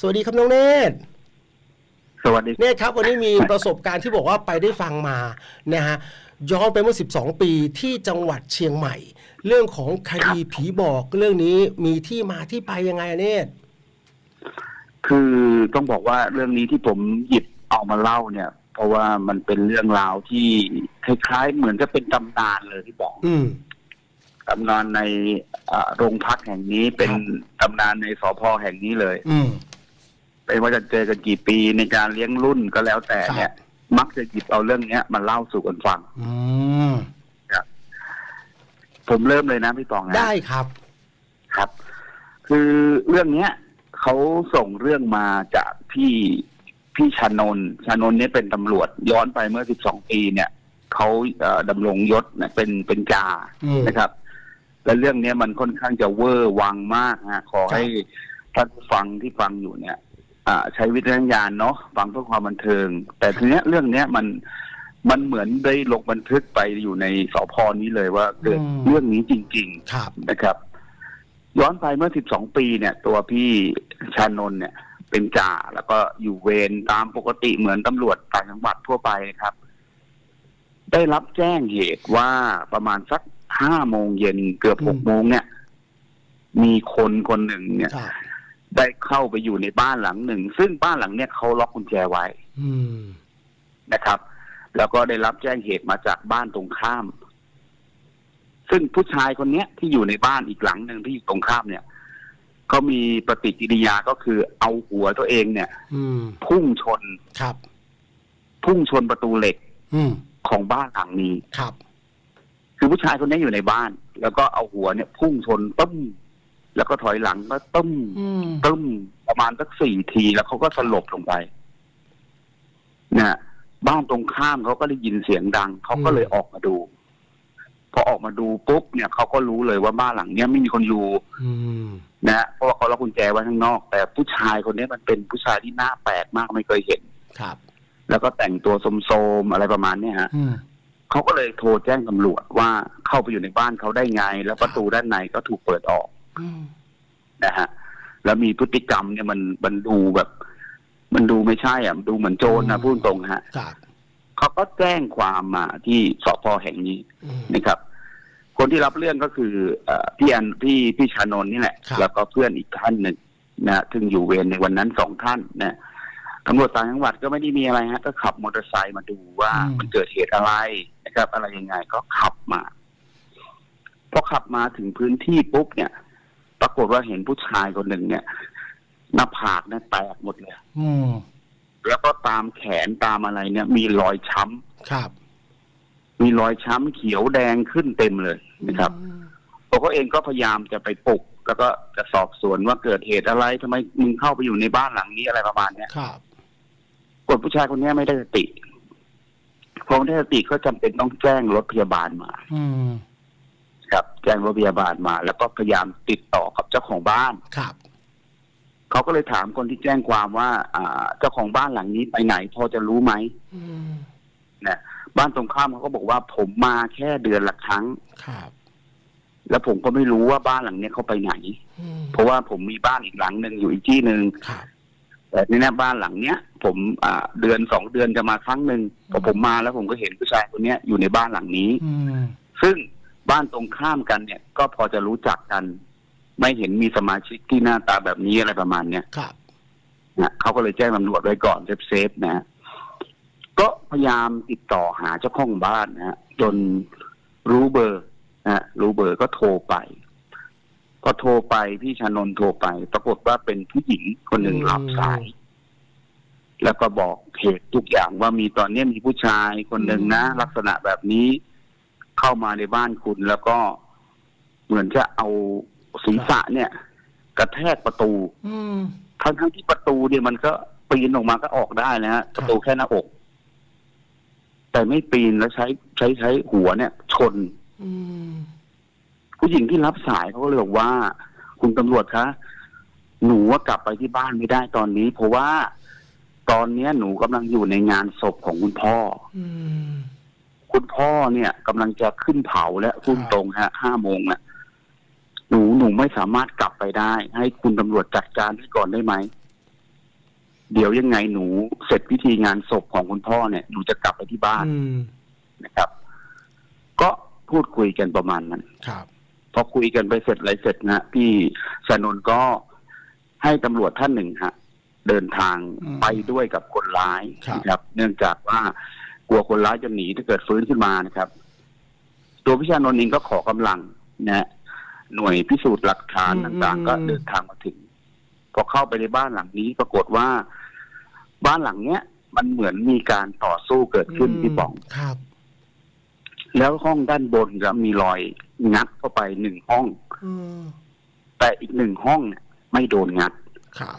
สวัสดีครับน้องเนตรสวัสดีเนตรครับ วันนี้มีประสบการณ์ที่บอกว่าไปได้ฟังมานะฮะย้อนไปเมื่อ 12 ปีที่จังหวัดเชียงใหม่ เรื่องของคดีผีบอกเรื่องนี้มีที่มาที่ไปยังไงอะเนตรคือต้องบอกว่าเรื่องนี้ที่ผมหยิบเอามาเล่าเนี่ย เพราะว่ามันเป็นเรื่องราวที่คล้ายๆ เหมือนจะเป็นตำนานเลยที่บอก อืมตำนานในอ่าโรงพักแห่งนี้เป็นครับตำนานในสพแห่งนี้เลย อืม ไม่ว่าจะเจอกันกี่ปีในการเลี้ยงรุ่นก็แล้วแต่ครับเนี่ย มักจะหยิบเอาเรื่องเนี้ยมาเล่าสู่กันฟังอืมผมเริ่มเลยนะพี่ปองนะได้ครับ ครับ คือเรื่องเนี้ยเขาส่งเรื่องมาจากพี่พี่ชานนท์ชานนท์เนี่ยเป็นตำรวจย้อนไปเมื่อ12ปีเนี่ยเขาเอ่อดำรงยศเนี่ยเป็นเป็นจ่าอืมนะครับ และเรื่องเนี้ยมันค่อนข้างจะเวอร์วังมากฮะขอให้ท่านผู้ฟังที่ฟังอยู่เนี่ยอ่า ใช้วิจารณญาณเนาะฟังเพื่อความบันเทิง แต่ทีเนี้ยเรื่องเนี้ยมันมันเหมือนได้ลงบันทึกไปอยู่ในสพนี้เลยว่าเกิดอืมเรื่องนี้จริงๆครับนะครับ ย้อนไปเมื่อ 12 ปีเนี่ย ตัวพี่ชานนท์เนี่ย เป็นจ่าแล้วก็อยู่เวรตามปกติเหมือนตำรวจต่างจังหวัดทั่วไปครับ ได้รับแจ้งเหตุว่าประมาณสักห้าโมงเย็นเกือบอืมหกโมงเนี่ย มีคนคนหนึ่งเนี่ยครับ ได้เข้าไปอยู่ในบ้านหลังหนึ่ง ซึ่งบ้านหลังเนี่ยเขาล็อกกุญแจไว้อืมนะครับ แล้วก็ได้รับแจ้งเหตุมาจากบ้านตรงข้าม ซึ่งผู้ชายคนเนี้ยที่อยู่ในบ้านอีกหลังหนึ่งที่อยู่ตรงข้ามเนี่ยเขามีปฏิกิริยาก็คือเอาหัวตัวเองเนี่ย อืมพุ่งชนครับ พุ่งชนประตูเหล็ก อืมของบ้านหลังนี้ครับ คือผู้ชายคนนี้อยู่ในบ้าน แล้วก็เอาหัวเนี่ย พุ่งชนตึ้ม แล้วก็ถอยหลังก็ตึ้มอืมตึ้มประมาณสักสี่ทีแล้วเขาก็สลบลงไปเนี่ยบ้านตรงข้ามเขาก็ได้ยินเสียงดังเขาก็เลยออกมาดูพอออกมาดูปุ๊บเนี่ยเขาก็รู้เลยว่าบ้านหลังเนี้ยไม่มีคนอยู่อืมนะฮะเพราะว่าเขาล็อกกุญแจไว้ข้างนอก แต่ผู้ชายคนนี้มันเป็นผู้ชายที่หน้าแปลกมากไม่เคยเห็นครับ แล้วก็แต่งตัวโสมๆอะไรประมาณเนี้ยฮะอืมเขาก็เลยโทรแจ้งตำรวจว่าเข้าไปอยู่ในบ้านเขาได้ไง แล้วประตูด้านในก็ถูกเปิดออกอืม นะฮะแล้วมีพฤติกรรมเนี่ยมันมันดูแบบ มันดูไม่ใช่อะมันดูเหมือนโจรนะพูดตรงฮะครับเขาก็แจ้งความมาที่สพแห่งนี้อืมนะครับ คนที่รับเรื่องก็คือเอ่อพี่อันพี่พี่ชานนท์นี่แหละครับแล้วก็เพื่อนอีกท่านหนึ่งนะซึ่งอยู่เวรในวันนั้นสองท่านนะตำรวจต่างจังหวัดก็ไม่ได้มีอะไรฮะ ก็ขับมอเตอร์ไซค์มาดูว่ามันเกิดเหตุอะไรนะครับ อะไรยังไงก็ขับมาพอขับมาถึงพื้นที่ปุ๊บเนี่ย ปรากฏว่าเห็นผู้ชายคนหนึ่งเนี่ย หน้าผากเนี่ยแตกหมดเลย อืมแล้วก็ตามแขนตามอะไรเนี่ย มีรอยช้ำครับ มีรอยช้ำเขียวแดงขึ้นเต็มเลยนะครับอืมตัวเขาเองก็พยายามจะไปปลุก แล้วก็จะสอบสวนว่าเกิดเหตุอะไรทำไมมึงเข้าไปอยู่ในบ้านหลังนี้อะไรประมาณเนี้ยครับกดผู้ชายคนเนี้ยไม่ได้สติพอไม่ได้สติก็จำเป็นต้องแจ้งรถพยาบาลมา อืมครับแจ้งรถพยาบาลมา แล้วก็พยายามติดต่อกับเจ้าของบ้านครับเขาก็เลยถามคนที่แจ้งความว่า อ่า เจ้าของบ้านหลังนี้ไปไหน พอจะรู้ไหมอืมนะบ้านตรงข้ามเขาก็บอกว่า ผมมาแค่เดือนละครั้งครับ แล้วผมก็ไม่รู้ว่าบ้านหลังเนี้ยเขาไปไหนอืมเพราะว่าผมมีบ้านอีกหลังหนึ่งอยู่อีกที่หนึ่งครับแต่ในนี้บ้านหลังเนี้ย ผมอ่าเดือนสองเดือนจะมาครั้งหนึ่งพอผมมาแล้วผมก็เห็นผู้ชายคนเนี้ยอยู่ในบ้านหลังนี้อืมซึ่ง บ้านตรงข้ามกันเนี่ย ก็พอจะรู้จักกัน ไม่เห็นมีสมาชิกที่หน้าตาแบบนี้อะไรประมาณเนี้ยครับนะเขาก็เลยแจ้งตำรวจไว้ก่อนเซฟเซฟๆนะ ก็พยายามติดต่อหาเจ้าของบ้านนะฮะจนรู้เบอร์นะฮะรู้เบอร์ก็โทรไปพอโทรไปพี่ชานนท์โทรไป ปรากฏว่าเป็นผู้หญิงคนหนึ่งรับสาย แล้วก็บอกเหตุทุกอย่างว่ามีตอนนี้มีผู้ชายคนหนึ่งนะ ลักษณะแบบนี้ เข้ามาในบ้านคุณ แล้วก็เหมือนจะเอาศีรษะเนี่ย กระแทกประตูอืมทั้งทั้งที่ประตูเนี่ยมันก็ปีนออกมาก็ออกได้นะฮะคปรับระตูแค่หน้าอก แต่ไม่ปีนแล้วใช้ใช้ใช้หัวเนี่ย ชนอืมผู้หญิงที่รับสายเขาก็เลยบอกว่า คุณตำรวจคะหนูว่ากลับไปที่บ้านไม่ได้ตอนนี้ เพราะว่าตอนเนี้ยหนูกำลังอยู่ในงานศพของคุณพ่อ อืม คุณพ่อเนี่ยกำลังจะขึ้นเผาแล้วพุ่งครับตรงฮะห้าโมงน่ะหนูหนูไม่สามารถกลับไปได้ ให้คุณตำรวจจัดการให้ก่อนได้ไหม เดี๋ยวยังไงหนูเสร็จพิธีงานศพของคุณพ่อเนี่ยหนูจะกลับไปที่บ้านอืมนะครับ ก็พูดคุยกันประมาณนั้นครับพอคุยกันไปเสร็จอะไรเสร็จนะพี่ชานนท์ก็ให้ตำรวจท่านหนึ่งฮะ เดินทางอืมไปด้วยกับคนร้ายครับนะครับ เนื่องจากว่า กลัวคนร้ายจะหนีถ้าเกิดฟื้นขึ้นมานะครับ ตัวพี่ชานนท์เองก็ขอกำลังนะฮะหน่วยพิสูจน์หลักฐานต่างๆ ก็เดินทางมาถึงพอเข้าไปในบ้านหลังนี้ปรากฏว่า บ้านหลังเนี้ย มันเหมือนมีการต่อสู้เกิดขึ้นพี่ป๋องครับ แล้วห้องด้านบนก็มีรอยงัดเข้าไปหนึ่งห้องอืมแต่อีกหนึ่งห้องเนี่ยไม่โดนงัดครับ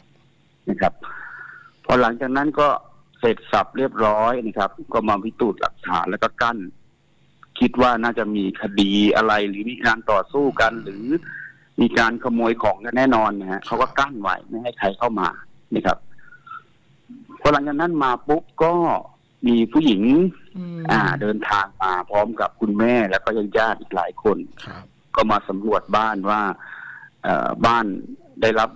นะครับ พอหลังจากนั้นก็ เสร็จสับเรียบร้อยนะครับ ก็มาพิสูจน์หลักฐานแล้วก็กั้น คิดว่าน่าจะมีคดีอะไรหรือมีการต่อสู้กัน หรือมีการขโมยของกันแน่นอนนะฮะเขาก็กั้นไว้ไม่ให้ใครเข้ามานะครับพอหลังจากนั้นมาปุ๊บก็มีผู้หญิงอืมอ่า เดินทางมาพร้อมกับคุณแม่แล้วก็ญาติๆอีกหลายคนครับก็มาสำรวจบ้านว่าเอ่อบ้านได้รับ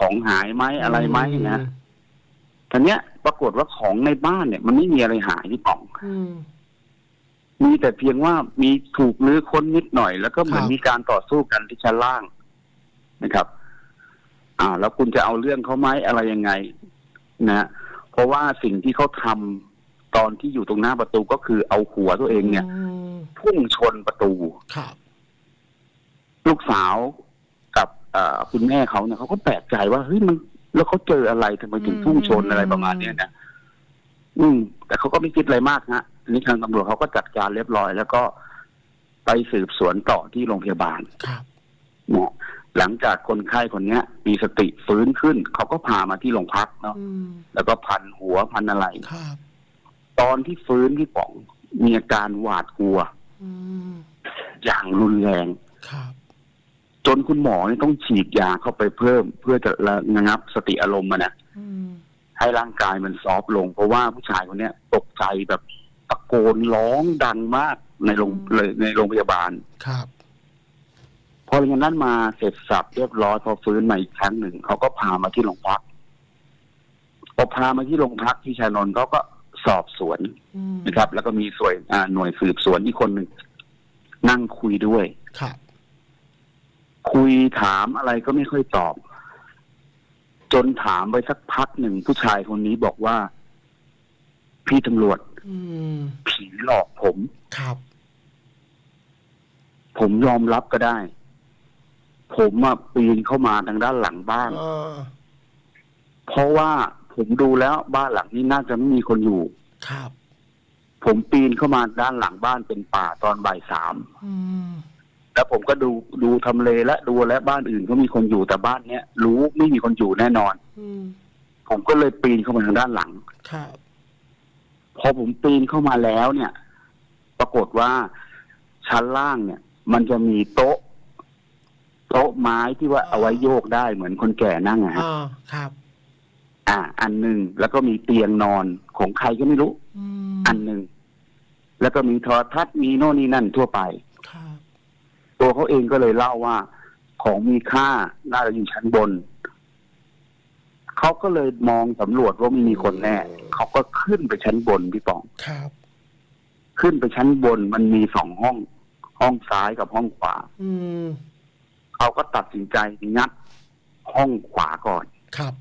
ของหายไหมอะไรไหมนะทีเนี้ย ปรากฏว่าของในบ้านเนี่ย มันไม่มีอะไรหายที่ป่องอืมมีแต่เพียงว่ามีถูกลื้อค้นนิดหน่อย แล้วก็เหมือนครับมีการต่อสู้กันที่ชั้นล่างนะครับ อ่า แล้วคุณจะเอาเรื่องเขาไหมอะไรยังไง นะเพราะว่าสิ่งที่เขาทำตอนที่อยู่ตรงหน้าประตูก็คือเอาหัวตัวเองเนี่ยมพุ่งชนประตูครับลูกสาวกับเอ่อคุณแม่เขาเนี่ยเขาก็แปลกใจว่าเฮ้ยมัน แล้วเขาเจออะไรทำไมถึงพุ่งชนอะไรประมาณเนี้ยนะอืม แต่เขาก็ไม่คิดอะไรมากฮะอันนี้ทางตำรวจเขาก็จัดการเรียบร้อย แล้วก็ไปสืบสวนต่อที่โรงพยาบาลครับเนี่ยหลังจากคนไข้คนเนี้ย มีสติฟื้นขึ้น เขาก็พามาที่โรงพักเนาะอืมแล้วก็พันหัวพันอะไรครับตอนที่ฟื้นที่ป๋องมีอาการหวาดกลัวอืมอย่างรุนแรงครับ จนคุณหมอนี่ต้องฉีดยาเข้าไปเพิ่ม เพื่อจะระงับสติอารมณ์มันนะอืมให้ร่างกายมันซอฟต์ลง เพราะว่าผู้ชายคนเนี้ยตกใจแบบตะโกนร้องดังมากในโรงเลยในโรงพยาบาลครับพอหลังจากนั้นมาเสร็จสับเรียบร้อยพอฟื้นมาอีกครั้งหนึ่งเขาก็พามาที่โรงพักพอพามาที่โรงพักที่ชานนท์เขาก็สอบสวนอืมนะครับ แล้วก็มีส่วนอ่าหน่วยสืบสวนอีกคนหนึ่งนั่งคุยด้วยครับ คุยถามอะไรก็ไม่ค่อยตอบ จนถามไปสักพักหนึ่งผู้ชายคนนี้บอกว่า พี่ตำรวจอืมผีหลอกผมครับ ผมยอมรับก็ได้ ผมอะปีนเข้ามาทางด้านหลังบ้านเออเพราะว่าผมดูแล้วบ้านหลังนี้น่าจะไม่มีคนอยู่ ครับ ผมปีนเข้ามาด้านหลังบ้านเป็นป่าตอนบ่ายสามอืม แล้วผมก็ดูดูทำเลและดูและบ้านอื่นก็มีคนอยู่แต่บ้านเนี้ยรู้ไม่มีคนอยู่แน่นอน อืมผมก็เลยปีนเข้ามาทางด้านหลัง ครับ พอผมปีนเข้ามาแล้วเนี่ย ปรากฏว่าชั้นล่างเนี่ย มันจะมีโต๊ะ โต๊ะไม้ที่ว่าเอาไว้โยกได้เหมือนคนแก่นั่งอะฮะอ่าครับ อ่า อันหนึ่งแล้วก็มีเตียงนอนของใครก็ไม่รู้ อืมอันหนึ่งแล้วก็มีโทรทัศน์มีโน่นนี่นั่นทั่วไปครับ ตัวเขาเองก็เลยเล่าว่า ของมีค่าน่าจะอยู่ชั้นบน เขาก็เลยมองสำรวจว่าไม่มีคนแน่เขาก็ขึ้นไปชั้นบนพี่ปองครับ ขึ้นไปชั้นบนมันมีสองห้อง ห้องซ้ายกับห้องขวา อืมเขาก็ตัดสินใจงัดห้องขวาก่อนครับ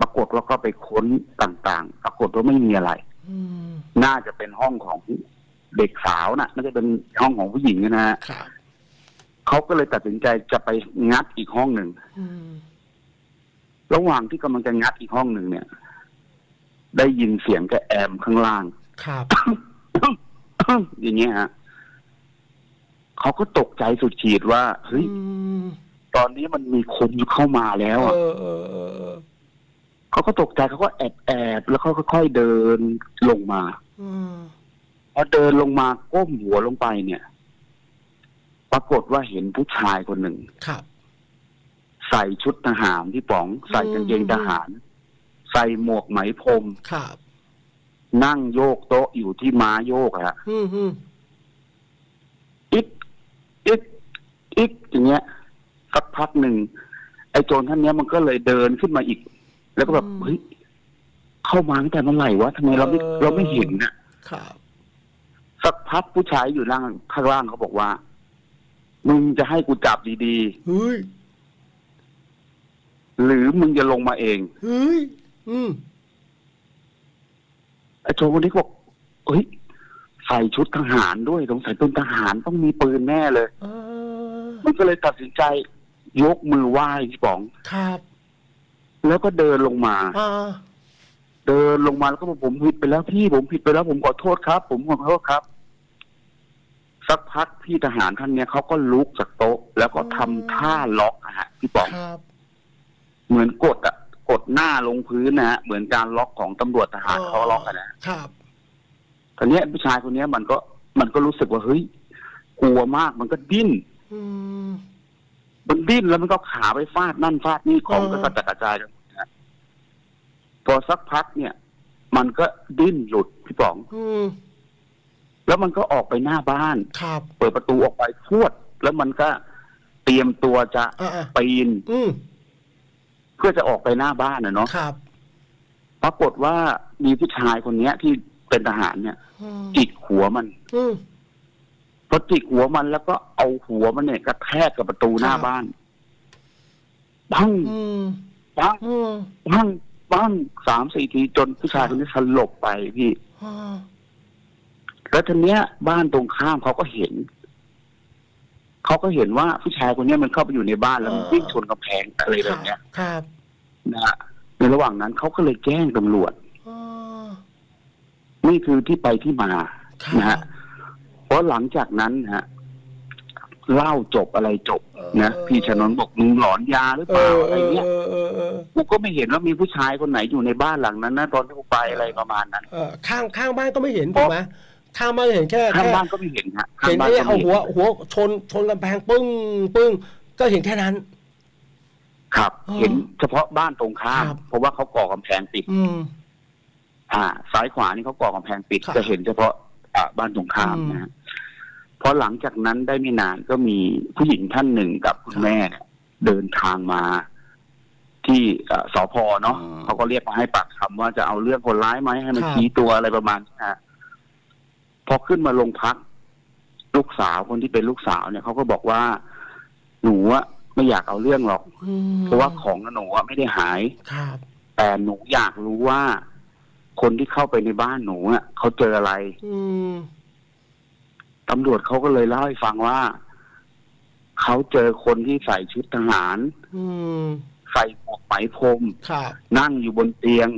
ปรากฏว่าก็ไปค้นต่างๆ ปรากฏว่าไม่มีอะไรอืมน่าจะเป็นห้องของ เด็กสาวนะน่าจะเป็นห้องของผู้หญิงนะฮะครับเขาก็เลยตัดสินใจจะไปงัดอีกห้องหนึ่ง อืมระหว่างที่กำลังจะงัดอีกห้องหนึ่งเนี่ย ได้ยินเสียงกระแอมข้างล่าง ครับ อย่างเงี้ยฮะเขาก็ตกใจสุดขีดว่าเฮ้ยอืมตอนนี้มันมีคนเข้ามาแล้วเออะอเออเออเออเขาก็ตกใจเขาก็แอบแอบแล้วเขาค่อยๆเดินลงมา อืม พอเดินลงมาก้มหัวลงไปเนี่ย ปรากฏว่าเห็นผู้ชายคนหนึ่งครับ ใส่ชุดทหารที่ป๋อง ใส่กางเกงทหาร ใส่หมวกไหมพรมครับ นั่งโยกโต๊ะอยู่ที่ม้าโยกอะฮะอืมอืมอิกอิกอิกอย่างเงี้ยสักพักหนึ่งไอ้โจรท่านเนี้ยมันก็เลยเดินขึ้นมาอีก แล้วก็แบบเฮ้ยเข้ามาตั้งแต่เมื่อไหร่วะทำไมเราไม่เออเราไม่เห็นน่ะครับ สักพักผู้ชายอยู่ล่างข้างล่างเขาบอกว่า มึงจะให้กูจับดีเฮ้ยๆ หรือมึงจะลงมาเองเฮ้ยอืมไอ้โจคนนี้ก็บอกเฮ้ยใส่ชุดทหารด้วยสงสัยเป็นทหารต้องมีปืนแน่เลย เออมันก็เลยตัดสินใจ ยกมือไหว้พี่ป๋อง ครับแล้วก็เดินลงมา อ่าเดินลงมาแล้วก็บอกผมผิดไปแล้วพี่ผมผิดไปแล้วผมขอโทษครับ ผมขอโทษครับ สักพักพี่ทหารท่านเนี้ยเขาก็ลุกจากโต๊ะ แล้วก็ทำท่าล็อกอะฮะพี่ป๋อง ครับ เหมือนกดอะกดหน้าลงพื้นนะฮะเหมือนการล็อกของตำรวจทหารเขาล็อกกันนะครับ ตอนนี้ยผู้ชายคนเนี้ยมันก็มันก็รู้สึกว่าเฮ้ยกลัวมากมันก็ดิ้น อืม มันดิ้นแล้วมันก็ขาไปฟาดนั่นฟาดนี่ของเออก็กระจัดกระจายกันหมดนะพอสักพักเนี่ย มันก็ดิ้นหลุดพี่ป๋อง อืม แล้วมันก็ออกไปหน้าบ้าน ครับ เปิดประตูออกไปพรวด แล้วมันก็เตรียมตัวจะอ่าปีน อืมเพื่อจะออกไปหน้าบ้านนะเนาะครับปรากฏว่ามีผู้ชายคนเนี้ย ที่เป็นทหารเนี่ย อืมจิกหัวมันอืม พอจิกหัวมันแล้วก็เอาหัวมันเนี่ยกระแทกกับประตูหน้าครับ บ้านปังอืมปังอืมปังปังสามสี่ทีจนผู้ชายคนนี้สลบไปพี่อ่า แล้วทีเนี้ยบ้านตรงข้ามเขาก็เห็น เขาก็เห็นว่าผู้ชายคนเนี้ยมันเข้าไปอยู่ในบ้านแล้วมันวิ่งชนกำแพงอะไรแบบเนี้ยครับนะฮะในระหว่างนั้นเขาก็เลยแจ้งตำรวจอ่านี่คือที่ไปที่มาครับนะฮะเพราะหลังจากนั้นนะฮะเล่าจบอะไรจบนะพี่ชนนท์บอกมึงหลอนยาหรือเอเปล่าออะไรเงี้ยเออเออเออกูก็ไม่เห็นว่ามีผู้ชายคนไหนอยู่ในบ้านหลังนั้นนะตอนที่กูไปอะไรประมาณนั้นเออข้างข้างบ้านก็ไม่เห็นถูกไหม ข้างบ้านเห็นแค่ข้างแค่บ้านก็ไม่เห็นฮะข้างเห็นบ้านไอ้ก็เอาไม่หัเห็วนหัวชนชนกำแพงปึ้งปึ้งก็เห็นแค่นั้น ครับอ๋อเห็นเฉพาะบ้านตรงข้ามครับเพราะว่าเขาก่อกำแพงปิดอืมอ่า ซ้ายขวานี่เขาก่อกำแพงปิดครับจะเห็นเฉพาะอ่าบ้านตรงข้ามอืมนะฮะพอหลังจากนั้นได้ไม่นานก็มีผู้หญิงท่านหนึ่งกับคุณครับแม่เนี่ยเดินทางมาที่เอ่อสพเนาะอืมเขาก็เรียกมาให้ปากคำว่าจะเอาเรื่องคนร้ายไหมให้มันครับชี้ตัวอะไรประมาณนี้นะฮะพ อขึ้นมาโรงพัก ลูกสาวคนที่เป็นลูกสาวเนี่ยเขาก็บอกว่า หนูอะไม่อยากเอาเรื่องหรอกอืมเพราะว่าของหนูอะไม่ได้หายครับแต่หนูอยากรู้ว่า คนที่เข้าไปในบ้านหนูอะเขาเจออะไรอืมตำรวจเขาก็เลยเล่าให้ฟังว่าเขาเจอคนที่ใส่ชุดทหารอืมใส่หมวกไหมพรมครับนั่งอยู่บนเตียง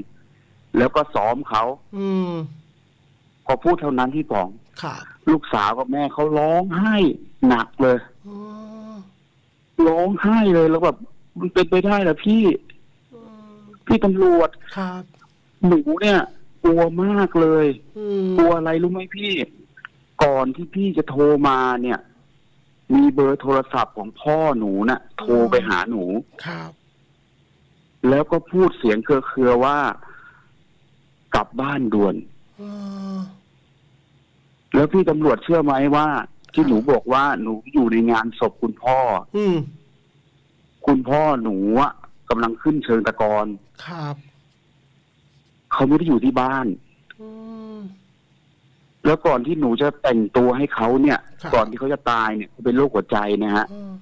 แล้วก็ซ้อมเขาอืม พอพูดเท่านั้นที่ป๋องครับลูกสาวกับแม่เขาร้องไห้หนักเลยอืมร้องไห้เลยแล้วแบบมันเป็นไปได้เหรอพี่อืมพี่ตำรวจครับหนูเนี่ยกลัวมากเลยอืมกลัวอะไรรู้ไหมพี่ ก่อนที่พี่จะโทรมาเนี่ย มีเบอร์โทรศัพท์ของพ่อหนูน่ะ โทรไปหาหนูครับ แล้วก็พูดเสียงเครือๆว่า กลับบ้านด่วนอืม แล้วพี่ตำรวจเชื่อไหมว่า ที่หนูบอกว่าหนูอยู่ในงานศพคุณพ่อ อืมคุณพ่อหนูอะกำลังขึ้นเชิงตะกอนครับ เขาไม่ได้อยู่ที่บ้าน อืม แล้วก่อนที่หนูจะแต่งตัวให้เขาเนี่ย ครับ ก่อนที่เขาจะตายเนี่ยเขาเป็นโรคหัวใจนะฮะ อืม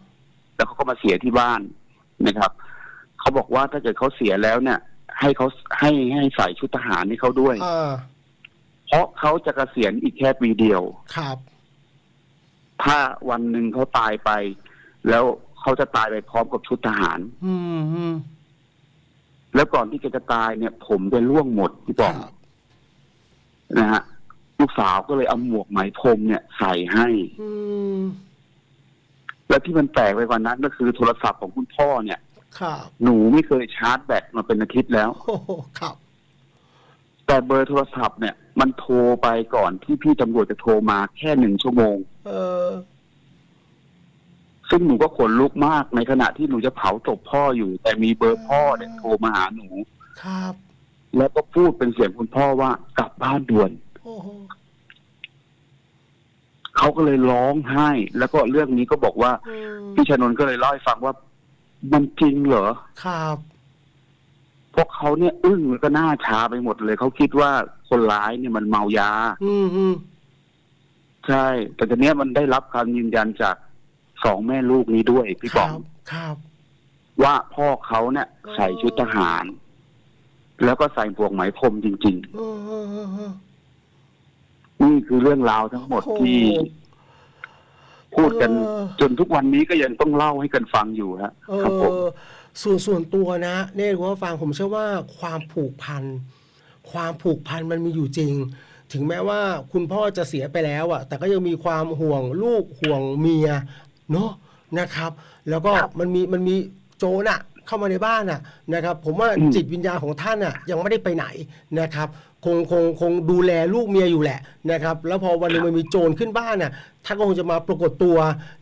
แล้วเขาก็มาเสียที่บ้านนะครับ เขาบอกว่าถ้าเกิดเขาเสียแล้วเนี่ย ให้เขาให้ให้ใส่ชุดทหารให้เขาด้วย อ่าเพ ราะเขาจะเกษียณอีกแค่ปีเดียว ครับ ถ้าวันหนึ่งเขาตายไป แล้วเขาจะตายไปพร้อมกับชุดทหาร อืมอืมแล้วก่อนที่แกจะตายเนี่ย ผมจะล่วงหมดพี่คบรัอกนะฮะลูกสาวก็เลยเอาหมวกไหมพรมเนี่ยใส่ให้ อืมแล้วที่มันแปลกไปกว่านั้นก็คือโทรศัพท์ของคุณพ่อเนี่ย ครับหนูไม่เคยชาร์จแบตมาเป็นอาทิตย์แล้ว โอ้โหครับ แต่เบอร์โทรศัพท์เนี่ยมันโทรไปก่อนที่พี่ตำรวจจะโทรมาแค่หนึ่งชั่วโมง เออ ซึ่งหนูก็ขนลุกมากในขณะที่หนูจะเผาศพพ่ออยู่ แต่มีเบอร์พ่อเนี่ยโทรมาหาหนู ครับ แล้วก็พูดเป็นเสียงคุณพ่อว่ากลับบ้านด่วน โอ้โหเขาก็เลยร้องไห้ แล้วก็เรื่องนี้ก็บอกว่า อืมพี่ชนนท์ก็เลยเล่าให้ฟังว่า มันจริงเหรอ ครับ พวกเขาเนี่ยอึ้งแล้วก็หน้าชาไปหมดเลย เขาคิดว่าคนร้ายเนี่ยมันเมายา อืมอืมใช่ แต่ทีเนี้ยมันได้รับคำยืนยันจากสองแม่ลูกนี้ด้วยพี่คป๋รัองบครับว่าพ่อเขาเนี่ยอ๋อใส่ชุดทหาร แล้วก็ใส่พวกไหมพรมจริง เออเออเออเออ ๆ นี่คือเรื่องราวทั้งหมดโอ้โห ที่ พูดกันเออจนทุกวันนี้ก็ยังต้องเล่าให้กันฟังอยู่ฮะเอครับผม อ ส่วนส่วนตัวนะเนตรว่าฟังผมเชื่อว่าความผูกพัน ความผูกพันมันมีอยู่จริง ถึงแม้ว่าคุณพ่อจะเสียไปแล้วอะแต่ก็ยังมีความห่วงลูกห่วงเมียเนาะนะครับ แล้วก็ครับมันมีมันมีโจรอะเข้ามาในบ้านอะนะครับ ผมว่าอืมจิตวิญญาณของท่านอะยังไม่ได้ไปไหนนะครับ คงคงคงดูแลลูกเมียอยู่แหละนะครับแล้วพอวันหนึงมันมีโจรขึ้นบ้านน่ะท่านก็คงจะมาปรากฏตัว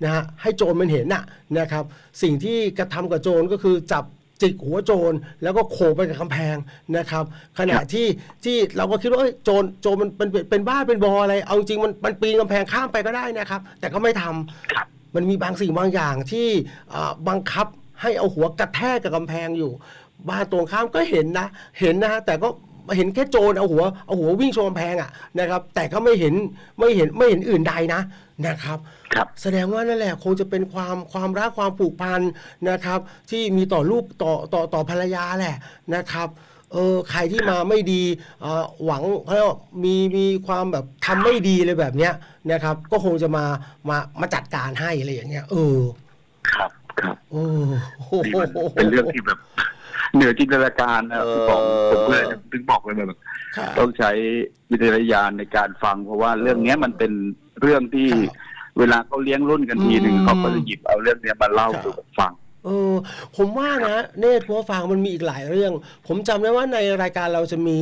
นะฮะให้โจรมันเห็นน่ะนะครับสิ่งที่กระทำกับโจรก็คือจับจิกหัวโจรแล้วก็โขกไปกับกำแพงนะครับขณะที่ที่เราก็คิดว่าเอ้ยโจรโจรมันเป็นเป็นเป็นบ้าเป็นบออะไร เอาจริงมันมันปีนกำแพงข้ามไปก็ได้นะครับ แต่ก็ไม่ทำ ครับ มันมีบางสิ่งบางอย่างที่อ่าบังคับให้เอาหัวกระแทกกับกำแพงอยู่ บ้านตรงข้ามก็เห็นนะ เห็นนะฮะแต่ก็ เห็นแค่โจรเอาหัวเอาหัววิ่งชนกำแพงอะนะครับ แต่ก็ไม่เห็นไม่เห็นไม่เห็นอื่นใดนะนะครับ ครับ แสดงว่านั่นแหละคงจะเป็นความความรักความผูกพันนะครับ ที่มีต่อลูกต่อต่อต่อภรรยาแหละนะครับเออใครที่มาไม่ดีเอ่อหวังเขาเรียกว่ามีมีความแบบทำไม่ดีเลยแบบเนี้ยนะครับ ก็คงจะมามามาจัดการให้อะไรอย่างเงี้ยเออครับ ครับโอ้โหนี่มันเป็นเรื่องที่แบบ เหนือจินตนาการนะพี่ป๋องผมก็เลยถึงบอกเลยแบบครับต้องใช้วิจารณญาณในการฟัง เพราะว่าเรื่องเนี้ยมันเป็นเรื่องที่ครับเวลาเขาเลี้ยงรุ่นกันทีหนึ่งอืมเขาก็จะหยิบเอาเรื่องเนี้ยมาเล่าครับสู่กันฟังเออผมว่านะเนตรพัวฟังมันมีอีกหลายเรื่อง ผมจำได้ว่าในรายการเราจะมี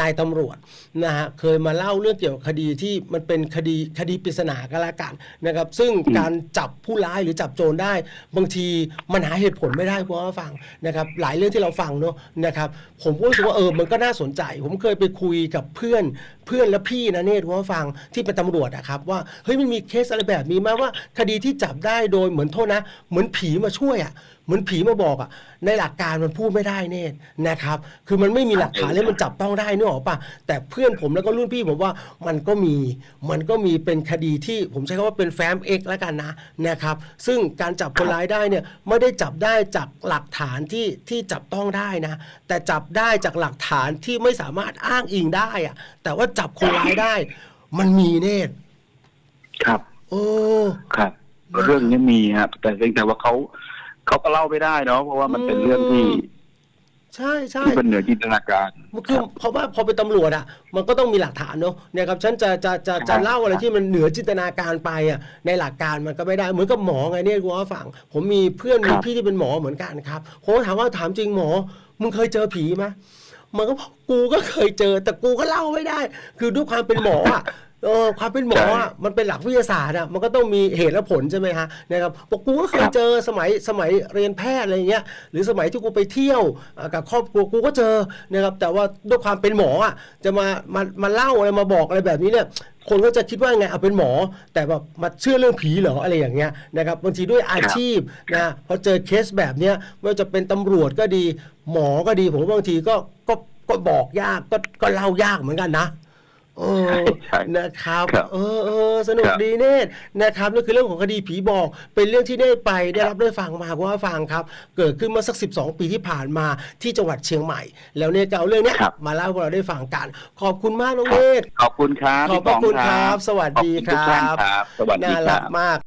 นายตำรวจนะฮะเคยมาเล่าเรื่องเกี่ยวกับคดีที่มันเป็นคดีคดีปริศนาก็แล้วกันนะครับ ซึ่งอืมการจับผู้ร้ายหรือจับโจรได้ บางทีมันหาเหตุผลไม่ได้เพราะว่าฟังนะครับ หลายเรื่องที่เราฟังเนอะนะครับ ผมก็รู้สึกว่าเออมันก็น่าสนใจ ผมเคยไปคุยกับเพื่อนเพื่อนและพี่นะเนตรว่าฟังที่เป็นตำรวจอะครับว่าเฮ้ยมันมีเคสอะไรแบบนี้ไหมว่า คดีที่จับได้โดยเหมือนโทษนะ เหมือนผีมาช่วยอะเหมือนผีมาบอกอะในหลักการมันพูดไม่ได้เนตรนะครับ คือมันไม่มีหลักฐานเลยมันจับต้องได้นึกออกปะแต่เพื่อนผมแล้วก็รุ่นพี่ผมว่ามันก็มีมันก็มีเป็นคดีที่ผมใช้คำว่าเป็นแฟ้มเอ็กแล้วกันนะนะครับ ซึ่งการจับคนร้ายได้เนี่ยไม่ได้จับได้จากหลักฐานที่ที่จับต้องได้นะ แต่จับได้จากหลักฐานที่ไม่สามารถอ้างอิงได้อะแต่ว่าจับคนร้ายได้ มันมีเนตรครับ โอ้ครับ เรื่องนี้มีครับแต่เพียงแต่ว่าเขาเขาก็เล่าไม่ได้เนาะเพราะว่ามันเป็นเรื่องที่ใช่ใช่ที่เป็นเหนือจินตนาการมันคือเพราะว่าพอเป็นตำรวจอะ มันก็ต้องมีหลักฐานเนอะเนี่ยครับฉันจะจะจะจะเล่าอะไรที่มันเหนือจินตนาการไปอะ ในหลักการมันก็ไม่ได้เหมือนกับหมอไงเนี่ยกูว่าฟังผมมีเพื่อนครัมีบพี่ที่เป็นหมอเหมือนกันครับผมก็ถามว่าถามจริงหมอมึงเคยเจอผีไหม มันก็บอกกูก็เคยเจอ แต่กูก็เล่าไม่ได้ คือด้วยความเป็นหมออะ เออความเป็นหมออะมันเป็นหลักวิทยาศาสตร์อะมันก็ต้องมีเหตุและผลใช่ไหมฮะนะครับบอกกูก็เคยเจอสมัยสมัยเรียนแพทย์อะไรเงี้ยหรือสมัยที่กูไปเที่ยวอะกับครอบครัวกูก็เจอนะครับแต่ว่าด้วยความเป็นหมออะจะมามามาเล่าอะไรมาบอกอะไรแบบนี้เนี่ยคนก็จะคิดว่าไงเอาเป็นหมอ แต่แบบมาเชื่อเรื่องผีเหรออะไรอย่างเงี้ยนะครับบางทีด้วยอาชีพนะพอเจอเคสแบบเนี้ยไม่ว่าจะเป็นตำรวจก็ดี หมอก็ดีผมว่าบางทีก็ก็ก็บอกยากก็ก็เล่ายากเหมือนกันนะ เออใช่นะครับ ครับเออเออสนุกครับ ดีเนตรนะครับนี่คือเรื่องของคดีผีบอก เป็นเรื่องที่ได้ไปได้รับได้ฟังมาว่าฟังครับ เกิดขึ้นเมื่อสัก 12 ปีที่ผ่านมาที่จังหวัดเชียงใหม่ แล้วเนี่ยก็เอาเรื่องเนี้ยครับ มาเล่าให้พวกเราได้ฟังกัน ขอบคุณมากน้องครัเนบตร ขอบคุณครับขอบพระพี่ป๋งคุณครับสวัสดีขอบคุณทุกท่านครับครับ สวัสดีน่าครัรักบมาก